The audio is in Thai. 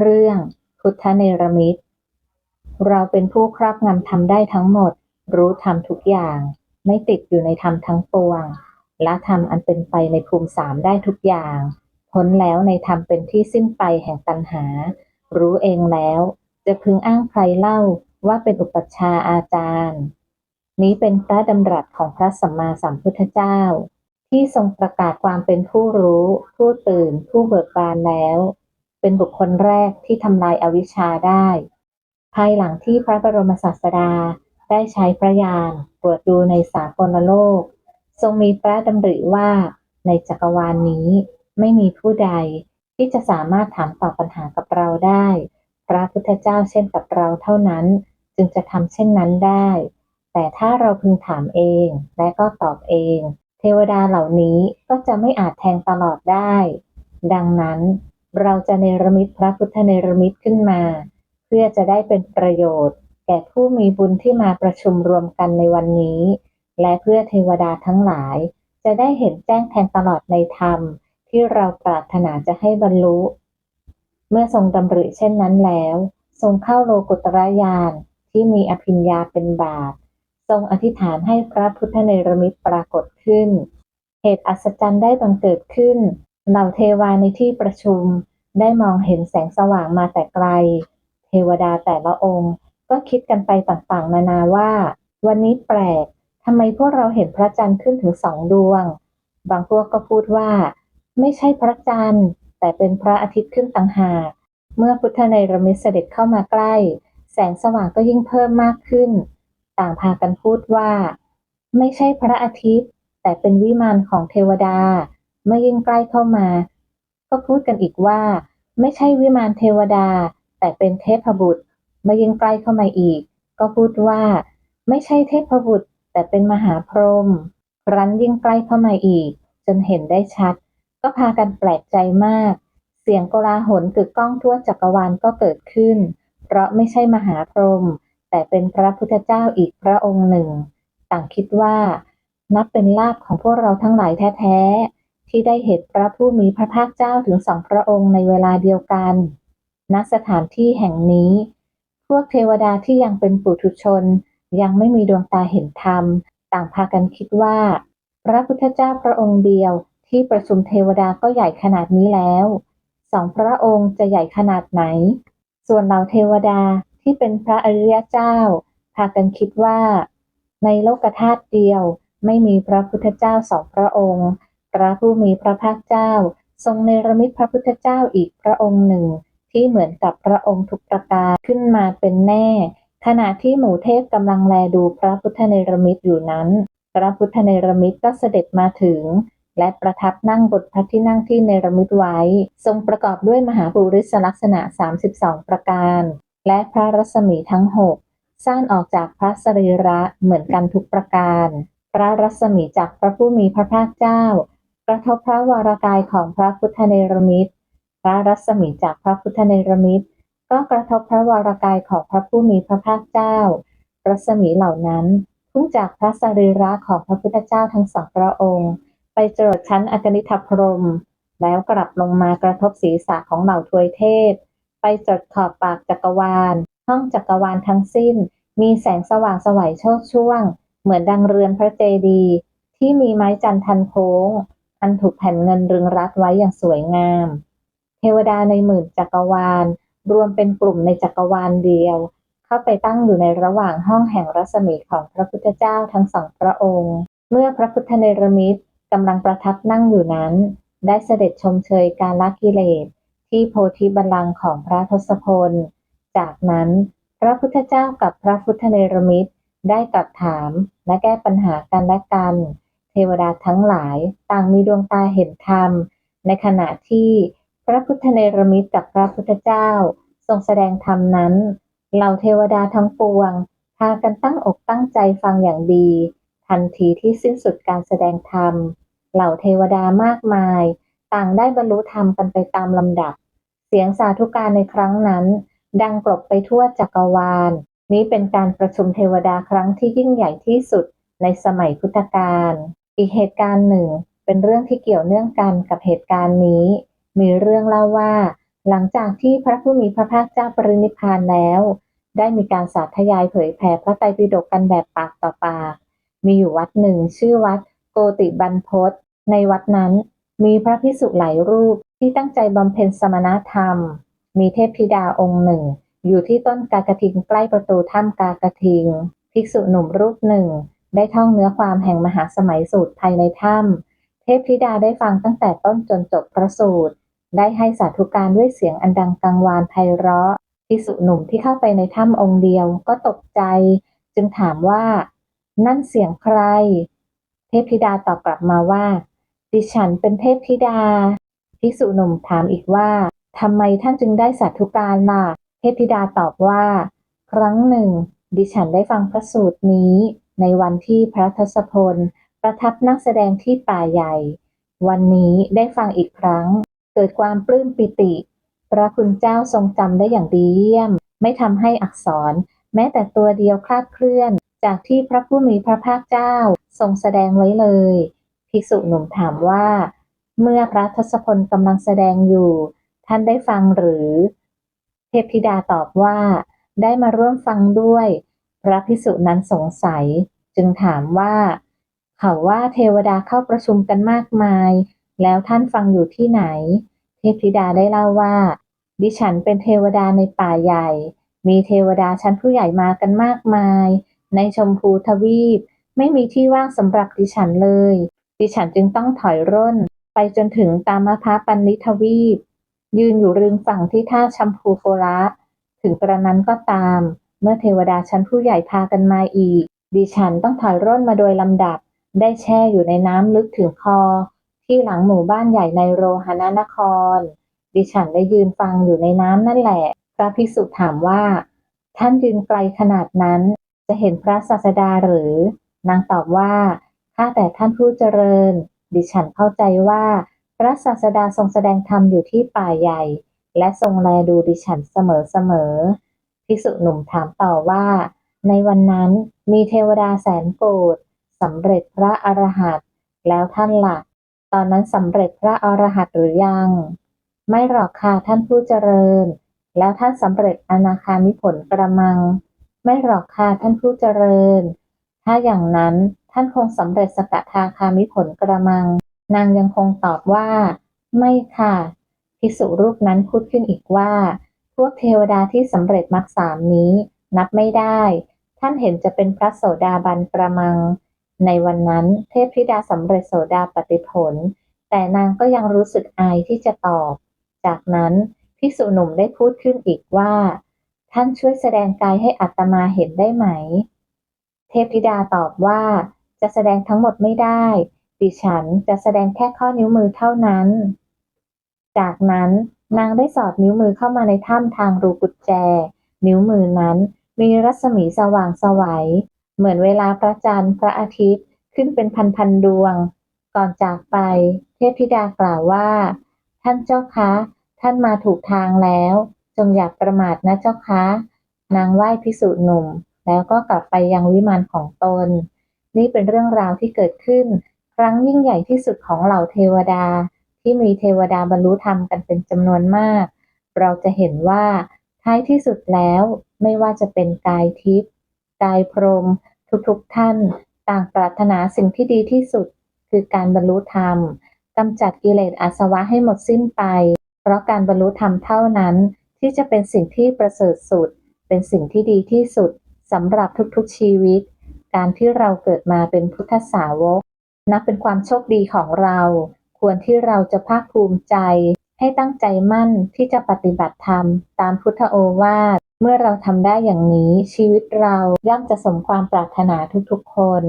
เรื่องพุทธเนรมิตเราเป็นผู้ครอบงำทำได้ทั้งหมด รู้ธรรมทุกอย่าง ไม่ติดอยู่ในธรรมทั้งปวงละธรรมอันเป็นไปในภูมิสามได้ทุกอย่าง พ้นแล้วในธรรมเป็นที่สิ้นไปแห่งตัณหา รู้เองแล้ว จะพึงอ้างใครเล่าว่าเป็นอุปัชฌาย์อาจารย์ นี้เป็นพระดำรัสของพระสัมมาสัมพุทธเจ้า ที่ทรงประกาศความเป็นผู้รู้ ผู้ตื่น ผู้เบิกบานแล้ว เป็นบุคคลแรกที่ทำลายอาวิชชาได้ ภายหลังที่พระบรมศาสดาได้ใช้พระญาณตรวจดูในสากลโลก ทรงมีพระดำริว่าในจักรวาลนนี้ไม่มีผู้ใดที่จะสามารถถามตอบปัญหากับเราได้ พระพุทธเจ้าเช่นกับเราเท่านั้น จึงจะทำเช่นนั้นได้ แต่ถ้าเราพึงถามเองและก็ตอบเอง เทวดาเหล่านี้ก็จะไม่อาจแทงตลอดได้ ดังนั้น เราจะเนรมิตพระพุทธเนรมิตขึ้นมา เพื่อจะได้เป็นประโยชน์ แก่ผู้มีบุญที่มาประชุมรวมกันในวันนี้ และเพื่อเทวดาทั้งหลาย จะได้เห็นแจ้งแทงตลอดในธรรม ที่เราปรารถนาจะให้บรรลุ เมื่อทรงดำริเช่นนั้นแล้ว ทรงเข้าโลกุตรญาณที่มีอภิญญาเป็นบาท ทรงอธิษฐานให้พระพุทธเนรมิตปรากฏขึ้น เหตุอัศจรรย์ได้บังเกิดขึ้น เหล่าเทวาในที่ประชุมได้มองเห็นแสงสว่างมาแต่ไกล เทวดาแต่ละองค์ก็คิดกันไปต่างๆ นานาว่า วันนี้แปลกทำไมพวกเราเห็นพระจันทร์ขึ้นถึงสองดวง บางพวกก็พูดว่า ไม่ใช่พระจันทร์ แต่เป็นพระอาทิตย์ขึ้นต่างหาก เมื่อพุทธเนรมิตเสด็จเข้ามาใกล้ แสงสว่างก็ยิ่งเพิ่มมากขึ้น ต่างพากันพูดว่า ไม่ใช่พระอาทิตย์ แต่เป็นวิมานของเทวดา เมื่อยิ่งใกล้เข้ามา ก็พูดกันอีกว่า ไม่ใช่วิมานเทวดา แต่เป็นเทพบุตร เมื่อยิ่งใกล้เข้ามาอีก ก็พูดว่า ไม่ใช่เทพบุตร แต่เป็นมหาพรหมรั้นยิ่งใกล้เข้ามาอีก จนเห็นได้ชัด ก็พากันแปลกใจมาก เสียงโกลาหลกึกก้องทั่วจักรวาลก็เกิดขึ้น เพราะไม่ใช่มหาพรหมแต่เป็นพระพุทธเจ้าอีกพระองค์หนึ่ง ต่างคิดว่า นับเป็นลาภของพวกเราทั้งหลายแท้ๆ ที่ได้เห็นพระผู้มีพระภาคเจ้าถึงสองพระองค์ในเวลาเดียวกัน ณ สถานที่แห่งนี้ พวกเทวดาที่ยังเป็นปุถุชน ยังไม่มีดวงตาเห็นธรรม ต่างพากันคิดว่า พระพุทธเจ้าพระองค์เดียวที่ประชุมเทวดาก็ใหญ่ขนาดนี้แล้ว สองพระองค์จะใหญ่ขนาดไหน ส่วนเหล่าเทวดาที่เป็นพระอริยเจ้า พากันคิดว่า ในโลกธาตุเดียวไม่มีพระพุทธเจ้าสองพระองค์ พระผู้มีพระภาคเจ้า ทรงเนรมิตพระพุทธเจ้าอีกพระองค์หนึ่ง ที่เหมือนกับพระองค์ทุกประการขึ้นมาเป็นแน่ ขณะที่หมู่เทพกำลังแลดูพระพุทธเนรมิตอยู่นั้น พระพุทธเนรมิตก็เสด็จมาถึง และประทับนั่งบนพระที่นั่งที่เนรมิตไว้ ทรงประกอบด้วยมหาปุริสลักษณะ 32 ประการ และพระรัศมีทั้งหกสร้างออกจากพระสรีระเหมือนกันทุกประการ พระรัศมีจากพระผู้มีพระภาคเจ้า กระทบพระวรากายของพระพุทธเนรมิตร พระรัศมีจากพระพุทธเนรมิตร ก็กระทบพระวรากายของพระผู้มีพระภาคเจ้า รัศมีเหล่านั้นพุ่งจากพระสรีระของพระพุทธเจ้าทั้งสองพระองค์ ไปจรดชั้นอกนิทพรม แล้วกลับลงมากระทบศีรษะของเหล่าทวยเทพ ไปจดขอบปากจักรวาล ห้องจักรวาลทั้งสิ้น มีแสงสว่างสวัยโชดช่วง เหมือนดังเรือนพระเจดีย์ที่มีไม้จันทันโค้ง อันถูกแผ่นเงินรึงรัดไว้อย่างสวยงาม เทวดาในหมื่นจักรวาล รวมเป็นกลุ่มในจักรวาลเดียว เข้าไปตั้งอยู่ในระหว่างห้องแห่งรัศมีของพระพุทธเจ้าทั้งสองพระองค์ เมื่อพระพุทธเนรมิตกำลังประทับนั่งอยู่นั้น ได้เสด็จชมเชยการละกิเลส ที่โพธิบัลลังก์ของพระทศพล จากนั้นพระพุทธเจ้ากับพระพุทธเนรมิตได้ตรัสถามและแก้ปัญหากันและกัน วดาทั้งหลาย ต่างมีดวงตาเห็นธรรม ในขณะที่พระพุทธเนรมิตกับพระพุทธเจ้า ทรงแสดงธรรมนั้น เหล่าเทวดาทั้งปวงพากันตั้งอกตั้งใจฟังอย่างดี ทันทีที่สิ้นสุดการแสดงธรรม เหล่าเทวดามากมาย ต่างได้บรรลุธรรมกันไปตามลำดับ เสียงสาธุการในครั้งนั้น ดังกลบไปทั่วจักรวาล นี้เป็นการประชุมเทวดาครั้งที่ยิ่งใหญ่ที่สุดในสมัยพุทธกาล อีกเหตุการณ์หนึ่ง เป็นเรื่องที่เกี่ยวเนื่องกันกับเหตุการณ์นี้ มีเรื่องเล่าว่า หลังจากที่พระผู้มีพระภาคเจ้าปรินิพพานแล้ว ได้มีการสาธยายเผยแผ่พระไตรปิฎกกันแบบปากต่อปาก มีอยู่วัดหนึ่งชื่อวัดโกติบันพศในวัดนั้น มีพระภิกษุหลายรูปที่ตั้งใจบำเพ็ญสมณธรรม มีเทพธิดาองค์หนึ่ง อยู่ที่ต้นกากระทิงใกล้ประตูถ้ำกากระทิง ภิกษุหนุ่มรูปหนึ่ง ได้ท่องเนื้อความแห่งมหาสมัยสูตรภายในถ้ำเทพธิดาได้ฟังตั้งแต่ต้นจนจบพระสูตร ได้ให้สาธุการด้วยเสียงอันดังกังวานไพเราะภิกษุหนุ่มที่เข้าไปในถ้ำองค์เดียวก็ตกใจ จึงถามว่า นั่นเสียงใคร เทพธิดาตอบกลับมาว่า ดิฉันเป็นเทพธิดาภิกษุหนุ่มถามอีกว่าทำไมท่านจึงได้สาธุการล่ะ เทพธิดาตอบว่า ครั้งหนึ่ง ดิฉันได้ฟังพระสูตรนี้ ในวันที่พระทศพล ประทับนั่งแสดงที่ป่าใหญ่ วันนี้ได้ฟังอีกครั้ง เกิดความปลื้มปิติ พระคุณเจ้าทรงจำได้อย่างดีเยี่ยม ไม่ทำให้อักษร แม้แต่ตัวเดียวคลาดเคลื่อน จากที่พระผู้มีพระภาคเจ้าทรงแสดงไว้เลย ภิกษุหนุ่มถามว่า เมื่อพระทศพลกำลังแสดงอยู่ ท่านได้ฟังหรือ เทพธิดาตอบว่า ได้มาร่วมฟังด้วย ระภิกษุนั้นสงสัย จึงถามว่า เขาว่าเทวดาเข้าประชุมกันมากมาย แล้วท่านฟังอยู่ที่ไหน เทพธิดาได้เล่าว่า ดิฉันเป็นเทวดาในป่าใหญ่ มีเทวดาชั้นผู้ใหญ่มากันมากมาย ในชมพูทวีป ไม่มีที่ว่างสำหรับดิฉันเลย ดิฉันจึงต้องถอยร่น ไปจนถึงตามพะปันนิทวีป ยืนอยู่ริมฝั่งที่ท่าชมพูโกระถึงกระนั้นก็ตาม เมื่อเทวดาชั้นผู้ใหญ่พากันมาอีก ดิฉันต้องถอยร่นมาโดยลำดับ ได้แช่อยู่ในน้ำลึกถึงคอ ที่หลังหมู่บ้านใหญ่ในโรหณนคร ดิฉันได้ยืนฟังอยู่ในน้ำนั่นแหละ พระภิกษุถามว่า ท่านยืนไกลขนาดนั้น จะเห็นพระศาสดาหรือ นางตอบว่าข้าแต่ท่านผู้เจริญ ดิฉันเข้าใจว่า พระศาสดาทรงแสดงธรรมอยู่ที่ป่าใหญ่ และทรงแลดูดิฉันเสมอๆ ภิกษุหนุ่มถามต่อว่า ในวันนั้นมีเทวดาแสนโกรธสำเร็จพระอรหันต์แล้วท่านละ่ะ ตอนนั้นสำเร็จพระอรหันต์หรือยัง ไม่หรอกค่ะท่านผู้เจริญ แล้วท่านสำเร็จอนาคามิผลกระมัง ไม่หรอกค่ะท่านผู้เจริญ ถ้าอย่างนั้นท่านคงสำเร็จสกทาคามิผลกระมัง นางยังคงตอบว่า ไม่ค่ะภิกษุรูปนั้นพูดขึ้นอีกว่า พวกเทวดาที่สำเร็จมรรคสามนี้ นับไม่ได้ ท่านเห็นจะเป็นพระโสดาบันกระมัง ในวันนั้นเทพธิดาสำเร็จโสดาปฏิผล แต่นางก็ยังรู้สึกอายที่จะตอบ จากนั้นภิกษุหนุ่มได้พูดขึ้นอีกว่า ท่านช่วยแสดงกายให้อัตมาเห็นได้ไหม เทพธิดาตอบว่าจะแสดงทั้งหมดไม่ได้ ดิฉันจะแสดงแค่ข้อนิ้วมือเท่านั้น จากนั้น นางได้สอดนิ้วมือเข้ามาในถ้ำทางรูกุญแจ นิ้วมือนั้นมีรัศมีสว่างสวัย เหมือนเวลาพระจันทร์พระอาทิตย์ขึ้นเป็นพันๆดวง ก่อนจากไป เทพธิดากล่าวว่า ท่านเจ้าคะ ท่านมาถูกทางแล้ว จงอย่าประมาทนะเจ้าคะ นางไหว้พิสุหนุ่ม แล้วก็กลับไปยังวิมานของตน นี่เป็นเรื่องราวที่เกิดขึ้น ครั้งยิ่งใหญ่ที่สุดของเหล่าเทวดา ที่มีเทวดาบรรลุธรรมกันเป็นจำนวนมาก เราจะเห็นว่าท้ายที่สุดแล้วไม่ว่าจะเป็นกายทิพย์กายพรหมทุกๆท่าน ต่างปรารถนาสิ่งที่ดีที่สุด คือการบรรลุธรรมกำจัดกิเลสอาสวะให้หมดสิ้นไป เพราะการบรรลุธรรมเท่านั้น ที่จะเป็นสิ่งที่ประเสริฐสุด เป็นสิ่งที่ดีที่สุดสำหรับทุกๆชีวิต การที่เราเกิดมาเป็นพุทธสาวก นับเป็นความโชคดีของเรา ควรที่เราจะภาคภูมิใจ ให้ตั้งใจมั่นที่จะปฏิบัติธรรม ตามพุทธโอวาท เมื่อเราทำได้อย่างนี้ชีวิตเราย่อมจะสมความปรารถนาทุกๆคน